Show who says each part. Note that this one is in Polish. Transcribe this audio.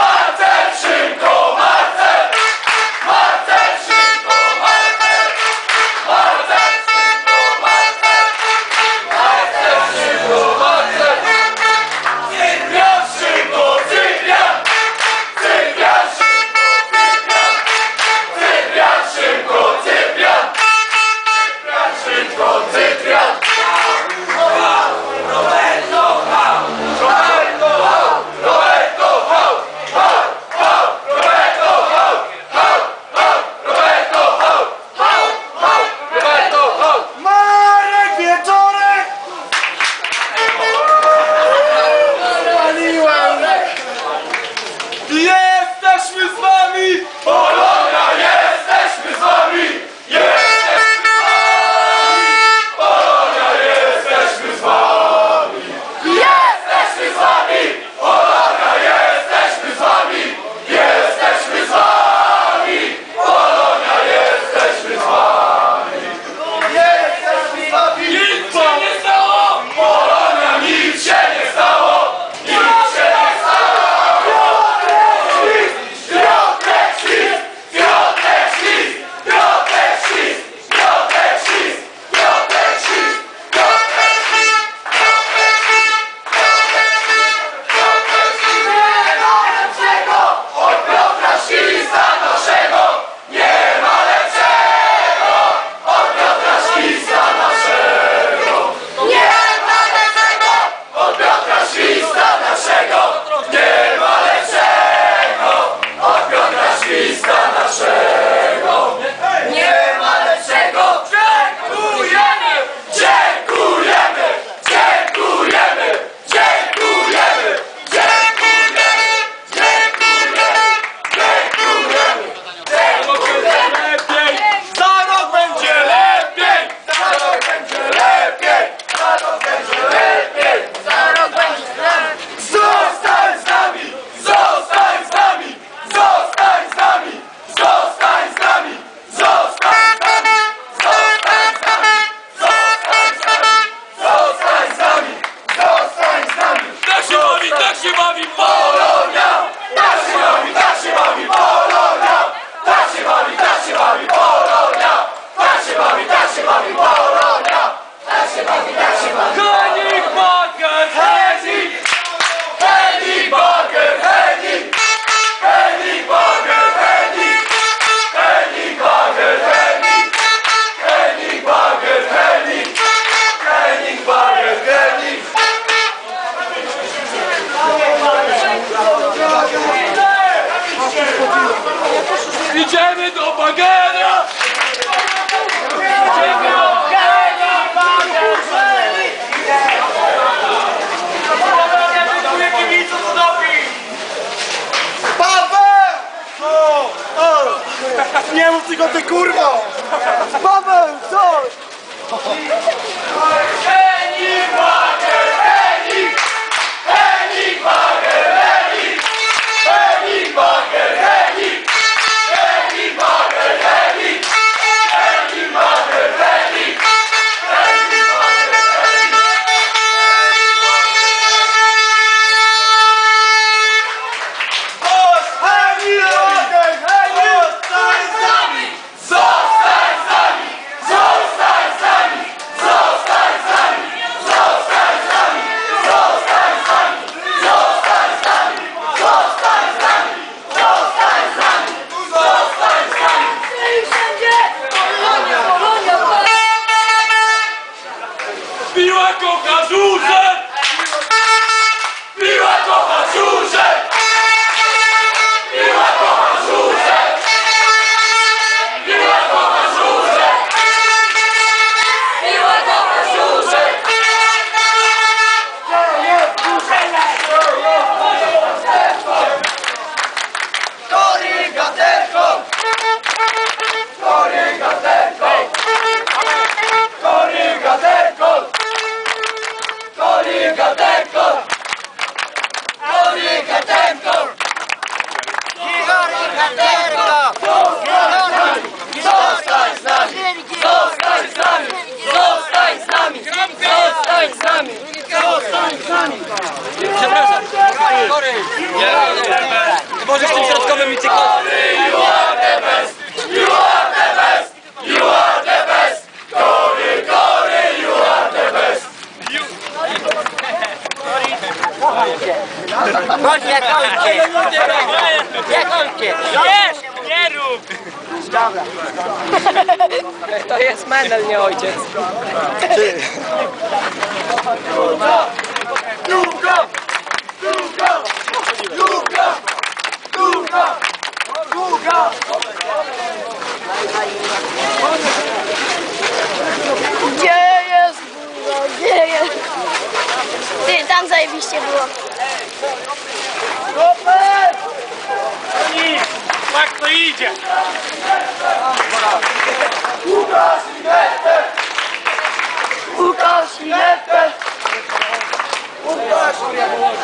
Speaker 1: Pátria! di genito pagano!
Speaker 2: Piła kocha duże! Przepraszam. Nie, nie, nie.
Speaker 1: Możesz tym środkowym i cyklem.
Speaker 3: You are the best! You are the best! You are the best! Gory, gory, you are the best!
Speaker 1: Chodź, jak ojciec. Jak ojciec.
Speaker 4: Wiesz, nie rób!
Speaker 1: To jest Menel, nie ojciec.
Speaker 3: Długo! Długo! Długo! Długo! Długo!
Speaker 2: Gdzie jest Buga? Gdzie jest? Ty, tam zajebiście było. No.